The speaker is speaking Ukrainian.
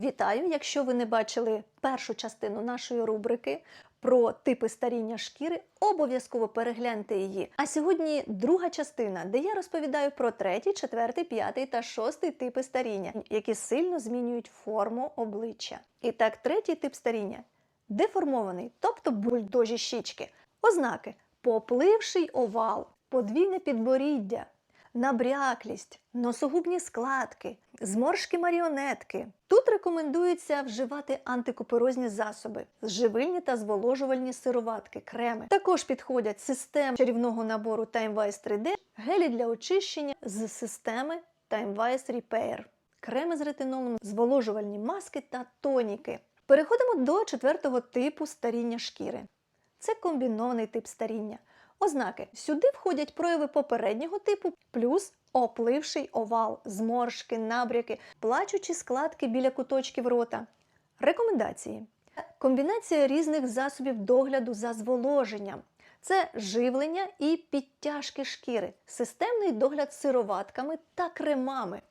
Вітаю! Якщо ви не бачили першу частину нашої рубрики про типи старіння шкіри, обов'язково перегляньте її. А сьогодні друга частина, де я розповідаю про третій, четвертий, п'ятий та шостий типи старіння, які сильно змінюють форму обличчя. І так, третій тип старіння деформований, тобто бульдожі щічки. Ознаки попливший овал, подвійне підборіддя, набряклість, носогубні складки, зморшки маріонетки. Тут рекомендується вживати антикуперозні засоби, живильні та зволожувальні сироватки, креми. Також підходять системи чарівного набору TimeWise 3D, гелі для очищення з системи TimeWise Repair, креми з ретинолом, зволожувальні маски та тоніки. Переходимо до четвертого типу старіння шкіри. Це комбінований тип старіння. Ознаки сюди входять прояви попереднього типу, плюс опливший овал, зморшки, набряки, плачучі складки біля куточків рота. Рекомендації: комбінація різних засобів догляду за зволоженням. Це живлення і підтяжки шкіри, системний догляд сироватками та кремами.